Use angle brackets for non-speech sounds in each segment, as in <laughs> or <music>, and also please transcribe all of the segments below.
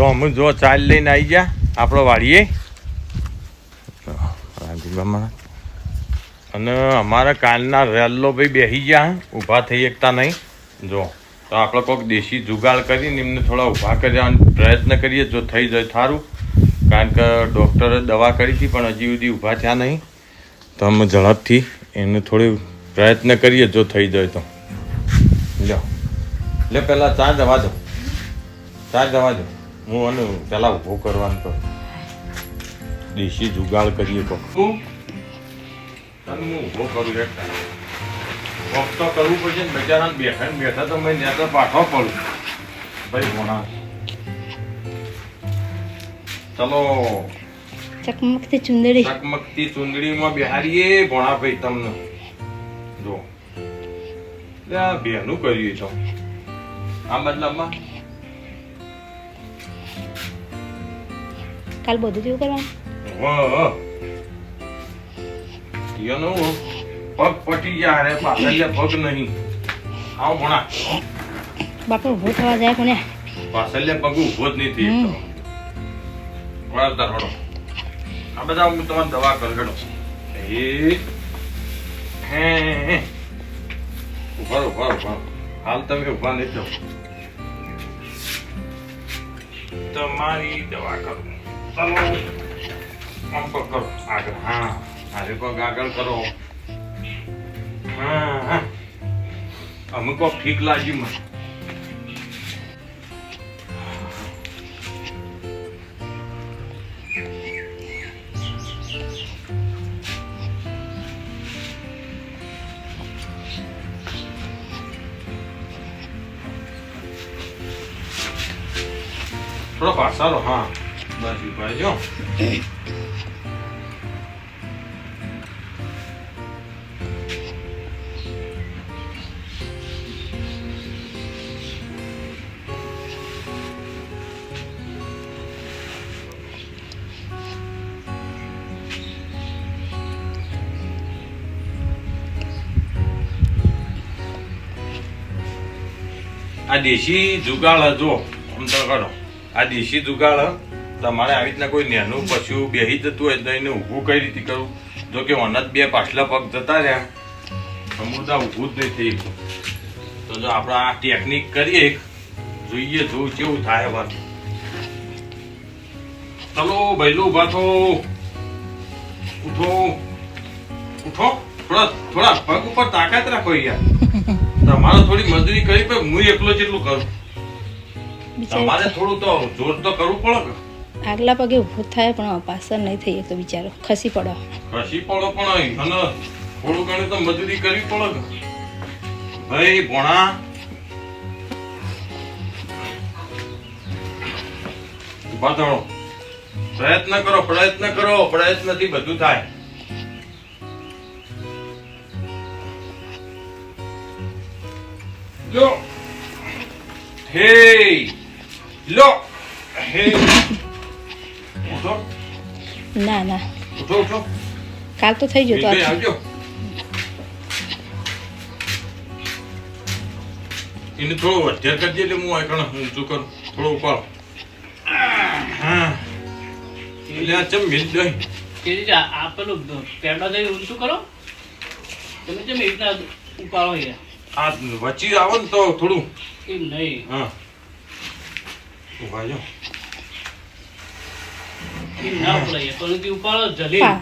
તો અમે જો ચાલ લઈને આવી ગયા, આપણો વાડીએ. અને અમારા કાલના રેલ્લો ભાઈ બેસી ગયા ઊભા થઈ શકતા નહીં. જો, તો આપણે કોઈક દેશી જુગાડ કરીને એમને થોડા ઊભા કરવાનો પ્રયત્ન કરીએ, જો થઈ જાય સારું કારણ કે ડૉક્ટરે દવા કરી હતી, પણ હજી સુધી ઊભા થયા નહીં. તો અમે ઝડપથી એને થોડી પ્રયત્ન કરીએ, જો થઈ જાય તો. લ્યો. લે, પહેલાં ચા દવા દો. ચા દવા દો. હું અને પેલા ઊભો કરવાનું તો દેશી જુગાડ કરીએ તો. હું? હું ઊભો કરું એક વોક તો કરવું પડશે ને બજારમાં બેઠા ને બેઠા તો મેં ત્યાં તો પાઠો પડું. ભાઈ ભણા ચલો. ચકમકતી ચુંદડી. ચકમકતી ચુંદડીમાં બિહારીએ ભણા ભાઈ તમને. જો. આ બેનું કર્યું તો આ મતલબમાં? કાલ બધું થયું કરવાનું. પગ પટી ગયા રે પાછળ પગ નહીં. આવ ભણા બાપુ ઊભો થવા જાય કોને? પાછળ પગ ઊભો જ નહીં થઈ. શકતો વળતા આ બધા હું તમારે દવા કરગડો એ હે હે. ઊભા ઊભા ઊભા હાલ તમે ઊભા નહીં જાઓ તમારી દવા કરું. ચલો. આમ પગ કરો. આગળ. હા. હારે પગ આગળ કરો. હા હા. અમુક કોક ઠીક લાગ્યું મને. થોડો પાસારો હા. બસ જો આ દેશી જુગાડ જો આમ તો કરો આ દેશી જુગાડ તમારે આવી રીતના કોઈ નેનું પશુ બેહી જતું હોય તો એને ઊભું કઈ રીતે કરવું જો કે ઓનત બે પાછલા પગ જતા રહ્યા. સમુદા ઊભું જ નહીં થઈ તો જો આપણે આ ટેકનિક કરીએ જોઈએ જોવું કેવું થાય વાત ચલો ભૈલું ઊભા થો. ઉઠો. ઉઠો. થોડા થોડા પગ ઉપર તાકાત રાખો યાર. તમારે થોડી મજૂરી કરી પણ હું એકલો જેટલું કરું. તમારે થોડું તો જોર તો કરવું પડે આગલા પગે ઊભો થાય પણ પાછળ નહીં થઈ તો બિચારો. ખસી પડો. ખસી પડો પણ અને થોડું ઘણું તો મજૂરી કરવી પડે ભાઈ, ભોણા. બાતણો પ્રયત્ન કરો પ્રયત્ન કરો. પ્રયત્નથી બધું થાય. લો. હે. લો. હે. ના ના. કાલ તો થઈ ગયું તો ભાઈ આ આવજો. એને થોડો વધારે કરજે એટલે હું આગળ ઊંચું કરું. થોડો ઉપાડો. હા. એટલે આ ચમ મિલ દઈ રીતે આ પેલું પેડા થઈ ઊંચું કરો. તમે ચમ એક રીતના ઉપાડો છે આ વચ્ચે આવો ને તો થોડું. એમ નહીં. હા. ઊભા જો એમ ના ઉપડાય પરંતુ ઉપાડો જલી પા-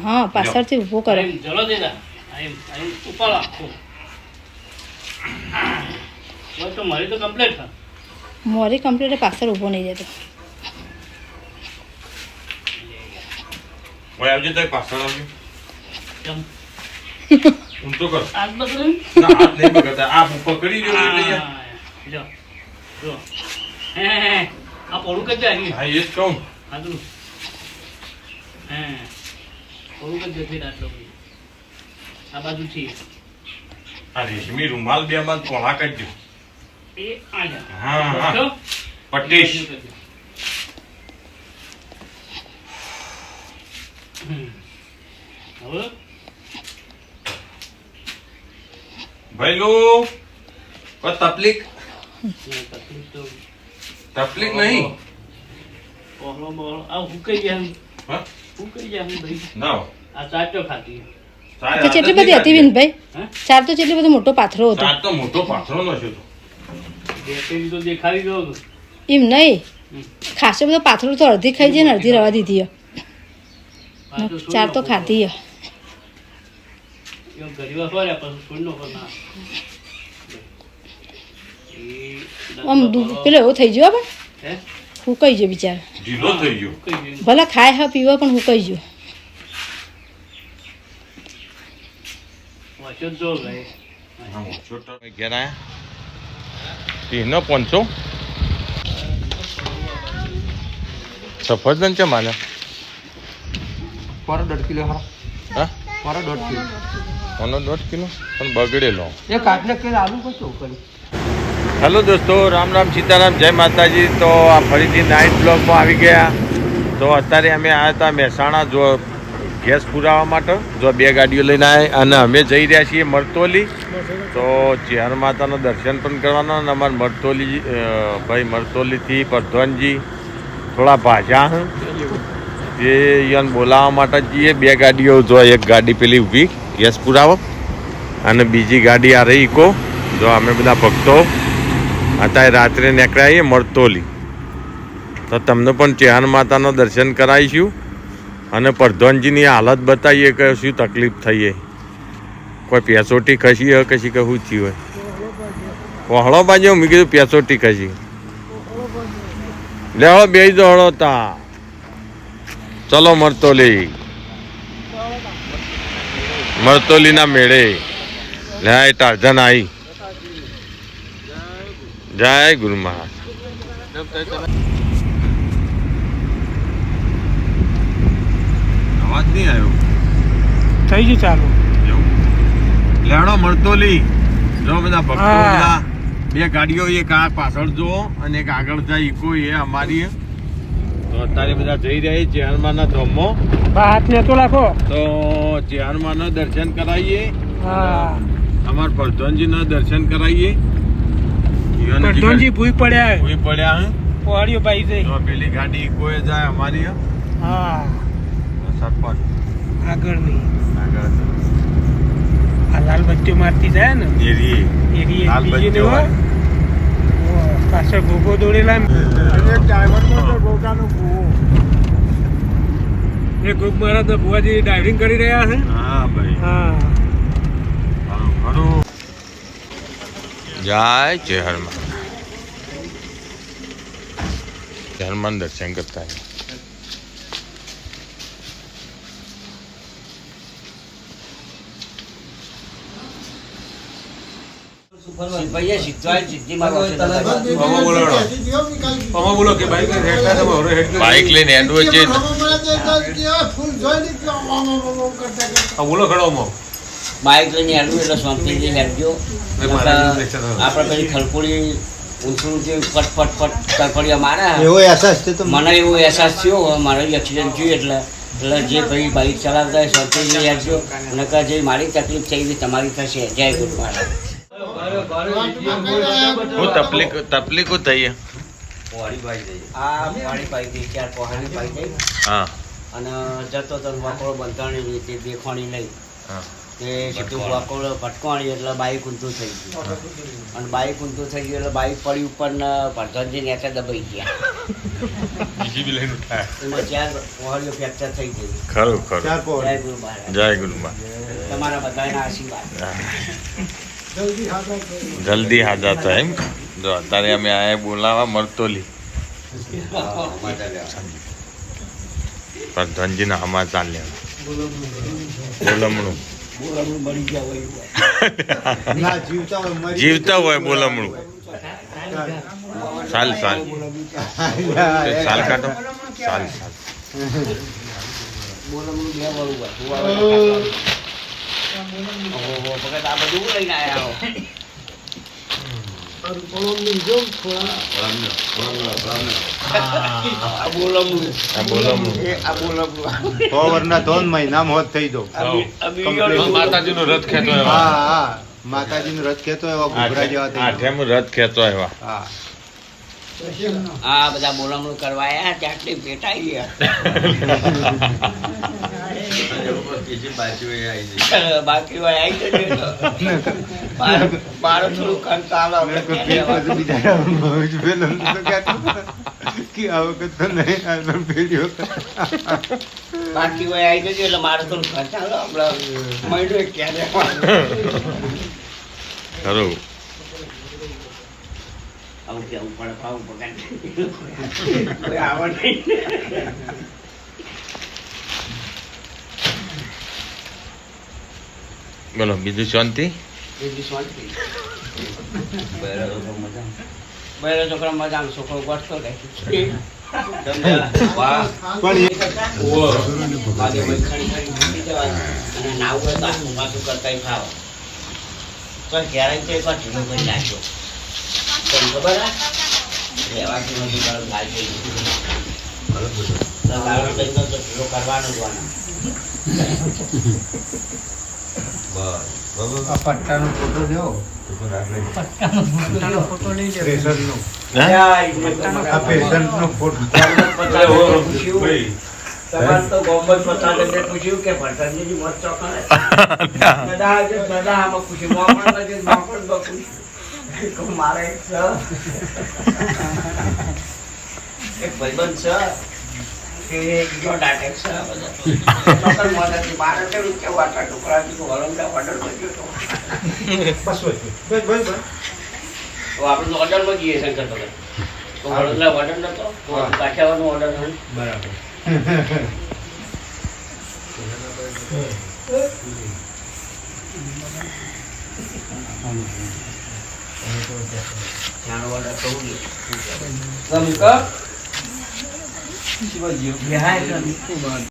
હા પાછળથી ઊભો કરો. એમ જલો દેતા આ એમ આ ઉપાડો આખો. બસ તો મારી તો કમ્પ્લીટ થાય મોરી કમ્પ્લીટ પાછળ ઊભો નહીં જતો આવજો તો પાછળ આવજો. કેમ? તો કરો. આજ બધું ના હાથ નહીં બગડતા. આ પકડી રહ્યો એટલે જો જો. હે હે, હે. આ પોળું કરી દે હા એ જ કહું. હે. પોળું કરી દે આટલો આ બાજુથી આ રેશમી રૂમાલ બે માં પોળા કરજો. એ હા હા. જો. હમ. હવે? ભાઈલું કોઈ તકલીફ તકલીફ તો તકલીફ નહીં. ઓહળો બહોળો. આ હુકાઈ ગયા. હા? તો કેટલી બધી હતી. વિનભાઈ? ચાર તો કેટલી બધો મોટો પાથરો હતો. ચાર તો મોટો પાથરો નો છે તો. દેખાડી દો એમ નહીં. ખાસો બધો પાથરો તો અડધી ખાઈ જાય ને અડધી રવા દીધી ચાર તો ખાધી આમ પેલો એવો થઈ ગયો પણ. હે? હુકાઈ ગયો બિચારો. ઢીલો થઈ ગયો. ભલે ખાય હા પીવા પણ હુકાઈ ગયો. ઘેર આયા. તીનો સફરજન છે માને? પર દોઢ કિલો હા. હા? પર દોઢ કિલો. કોનો દોઢ કિલો? પણ બગડેલો. એક આટલે કિલો આલુ કશું કરી હેલો દોસ્તો, રામ રામ સીતારામ, જય માતાજી. તો આ ફરીથી નાઇટ બ્લોગમાં આવી ગયા. તો અત્યારે અમે આવ્યા હતા મહેસાણા જો ગેસ પુરાવા માટે, જો બે ગાડીઓ લઈને આવ્યા અને અમે જઈ રહ્યા છીએ મરતોલી. તો ચેહર માતાના દર્શન પણ કરવાના અને અમારા મરતોલી ભાઈ મરતોલીથી પ્રધાનજી થોડા ભાજા એ યન બોલાવવા માટે જઈએ. બે ગાડીઓ જો એક ગાડી પેલી ઊભી, ગેસ પુરાવો. અને બીજી ગાડી આ રહી ઇકો જો અમે બધા ભક્તો. અત્યારે રાત્રે નીકળાઈએ મરતોલી. તો તમને પણ ચેહાન માતાના દર્શન કરાવીશું અને પ્રધાનજીની હાલત બતાવીએ કે શું તકલીફ થઈ છે કોઈ પેસોટી ખસી હોય કશી કે શું થયું હોય. વહળો બાજુ મેં કીધું પેસોટી ખસી. લે હળો બે દો હળો તા. ચલો મરતોલી. મરતોલીના મેળે. લે આ ટાર્જન આવી જય ગુરુ મહારાજ. અવાજ નહીં આવ્યો. થઈ ગયું ચાલુ. લેણો મળતોલી જો બધા ભક્તો બે ગાડીઓ એક આ પાછળ જુઓ અને એક આગળ જાય ઈકો એ અમારી. તો અત્યારે બધા જઈ રહ્યા છીએ ચેહરમાના ધોમો હાથ ને તો રાખો તો ચેહરમાના દર્શન કરાવીએ. હા. અમાર પ્રધાનજીના દર્શન કરાવીએ. પ્રધાનજી ભૂઈ પડ્યા ભૂઈ પડ્યા હે? પોવાડીઓ ભાઈ જઈ. તો પેલી ગાડી કોઈ જાય અમારી હે. હા. તો સરપંચ. આગળ નહીં આગળ. આ લાલ બચ્ચો મારતી જાય ને? એરી. એરી લાલ એક પાછળ ને બત્તીઓ હોય. ઓ, પાછળ ગોગો દોડેલા એ ગોગ મારા તો ભુવાજી ડ્રાઇવિંગ કરી રહ્યા છે હા ભાઈ. હા. હા ખરું જય જય હનુમાન. હનુમાન દર્શન કરતા. બાઇક લઈને એડવો છે બોલો ખડો બાઇક લઈને હેડવું એટલે શાંતિથી હેડજો. આપણે પેલી ખલકોડી ઊંચું ફટ ફટ ફટ તરફડિયા મારે. એવો અહેસાસ થયો મને એવો અહેસાસ થયો મારો એક્સિડન્ટ થયું એટલે એટલે જે ભાઈ બાઇક ચલાવતા હોય શાંતિથી હેડજો. નકર જે મારી તકલીફ થઈ હતી તમારી થશે. જય ગુરુ મહારાજ. તકલીફ તકલીફ થઈ. આ પાણી પાઈ દઈ ચાર પહાડી પાઈ દઈ હા. અને જતો તો વાકોળો બંધાણી રીતે દેખવાણી લઈ. હા. તે સીધું વાકોળો ભટકાણી એટલે બાઈક ઊંધું થઈ ગયું. અને બાઈક ઊંધું થઈ ગયું એટલે બાઈક પડી ઉપર ને પ્રધાનજી નેચા દબાઈ ગયા. બીજી બી લઈને એમાં ચાર પહોળીઓ ફ્રેક્ચર થઈ ગયું ખરું ખરું. ચાર જય ગુરુ જય ગુરુ તમારા બધાના આશીર્વાદ. જલ્દી હાજર થાય એમ. જો અત્યારે અમે આ બોલાવા મરતોલી પ્રધાનજીના હમા ચાલ્યા. બોલમણું. <laughs> જીવતા હોય મરી જીવતા હોય બોલમણું. સાલ સાલ. સાલ કાઢો. સાલ સાલ. બોલમણું બે વળું હોય. ઓહો, આ બધું હું લઈને આયા હો આ બોલામણું આ બોલમણું આ બોલામણું સો વર્ષના ત્રણ મહિના મોત થઈ દો. માતાજીનો રથ ખેંચો હા હા. માતાજીનું રથ ખેતો એવા ઘૂઘરા જેવા થઈ આઠેમ રથ ખેતો એવા. હા. આ બધા બોલમણું કરવા આવ્યા ત્યાંથી પેટાઈ ગયા <laughs> બાકી હોય આવી જજો મારે થોડું કંટાળો તો નહીં આ તો બાકી હોય આવી જજો એટલે મારે થોડું કંટાળો આપણે મળ્યો ક્યાં ખરું આવું કેવું પડે પાવું પગાર આવડ નહીં બોલો બીજું શાંતિ બીજી શાંતિ બહેરો છોકરા મજામાં છોકરો ગોઠતો રહે વાહ કરવાનો જ વાના આ પટ્ટાનો ફોટો લેવો પેશન્ટનો આ પેશન્ટનો ફોટો તમારે તો ગોપાલ પતાને પૂછ્યું. કે ભટકજીની મત ચોકણે દાદા દાદા આમાં પૂછ્યું. મોકળ નથી મોકળ મારે એક ભાઈબંધ છે? આપણે તો ઓર્ડરમાં જઈએ શંકર ભગત તો વડોદરા ઓર્ડર નતો કાઠિયાવાડનો ઓર્ડર હતો. બરાબર. Order invadiu. Aí,